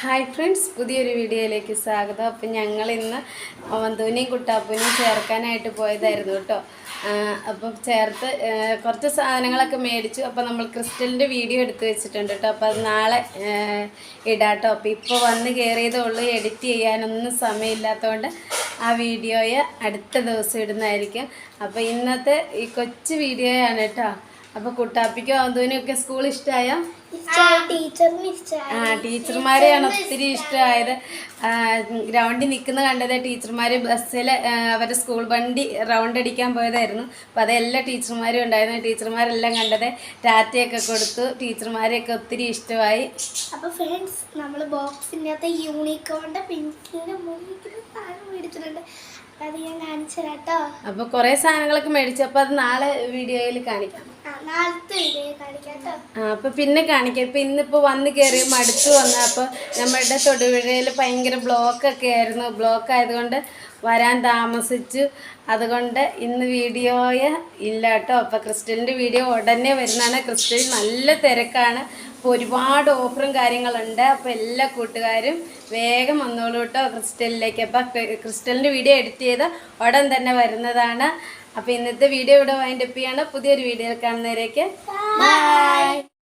Hi friends പുതിയൊരു വീഡിയോയിലേക്ക് സ്വാഗതം. അപ്പം ഞങ്ങൾ ഇന്ന് വന്തൂനെയും കുട്ടാപ്പൂനെയും ചേർക്കാനായിട്ട് പോയതായിരുന്നു കേട്ടോ. അപ്പം ചേർത്ത് കുറച്ച് സാധനങ്ങളൊക്കെ മേടിച്ചു. അപ്പം നമ്മൾ ക്രിസ്റ്റലിന്റെ വീഡിയോ എടുത്ത് വെച്ചിട്ടുണ്ട് കേട്ടോ. അപ്പം അത് നാളെ ഇടാട്ടോ അപ്പം ഇപ്പോൾ വന്ന് കയറിയതേ ഉള്ളൂ. എഡിറ്റ് ചെയ്യാനൊന്നും സമയമില്ലാത്തതുകൊണ്ട് ആ വീഡിയോയെ അടുത്ത ദിവസം ഇടുന്നതായിരിക്കും. അപ്പോൾ ഇന്നത്തെ ഈ കൊച്ചു വീഡിയോയാണ് കേട്ടോ. അപ്പോൾ കുട്ടാപ്പിക്കും അവന്തൂനും ഒക്കെ സ്കൂൾ ഇഷ്ടമായ ആ ടീച്ചർമാരെയാണ് ഒത്തിരി ഇഷ്ടമായത് ഗ്രൗണ്ടിൽ നിൽക്കുന്ന കണ്ടത് ടീച്ചർമാർ ബസ്സിൽ അവരുടെ സ്കൂൾ വണ്ടി റൗണ്ട് അടിക്കാൻ പോയതായിരുന്നു. അപ്പോൾ അതെല്ലാ ടീച്ചർമാരും ഉണ്ടായിരുന്നു. ടീച്ചർമാരെല്ലാം കണ്ടത് ടാറ്റയൊക്കെ കൊടുത്തു. ടീച്ചർമാരെയൊക്കെ ഒത്തിരി ഇഷ്ടമായി. അപ്പോൾ ഫ്രണ്ട്സ് നമ്മൾ ബോക്സിന്റെ അകത്ത് യൂണിക്കോണിന്റെ പെൻസിലിന്റെ മുന്നിൽ സാധനം മേടിച്ചിട്ടുണ്ട്. അപ്പൊ അത് ഞാൻ കാണിച്ചു കേട്ടോ അപ്പോൾ കുറേ സാധനങ്ങളൊക്കെ മേടിച്ചു അപ്പൊ അത് നാളെ വീഡിയോയിൽ കാണിക്കാം. അപ്പോൾ പിന്നെ കാണിക്കാം. ഇപ്പൊ ഇന്നിപ്പോ വന്ന് കേറി മടുത്തു വന്ന അപ്പൊ നമ്മുടെ തൊടുപുഴയിൽ ഭയങ്കര ബ്ലോക്ക് ഒക്കെ ആയിരുന്നു. ബ്ലോക്ക് ആയതുകൊണ്ട് വരാൻ താമസിച്ചു. അതുകൊണ്ട് ഇന്ന് വീഡിയോയെ ഇല്ല കേട്ടോ അപ്പോൾ ക്രിസ്റ്റലിന്റെ വീഡിയോ ഉടനെ വരുന്നതാണ്. ക്രിസ്റ്റൽ നല്ല തിരക്കാണ്. അപ്പോൾ ഒരുപാട് ഓഫറും കാര്യങ്ങളുണ്ട്. അപ്പോൾ എല്ലാ കൂട്ടുകാരും വേഗം വന്നോളൂ കേട്ടോ ക്രിസ്റ്റലിലേക്ക്. അപ്പോൾ ക്രിസ്റ്റലിന്റെ വീഡിയോ എഡിറ്റ് ചെയ്ത് ഉടൻ തന്നെ വരുന്നതാണ്. അപ്പോൾ ഇന്നത്തെ വീഡിയോ ഇവിടെ വൈൻഡപ്പ് ചെയ്യാണ്. പുതിയൊരു വീഡിയോ കാണുന്നവരേക്ക്. ബൈ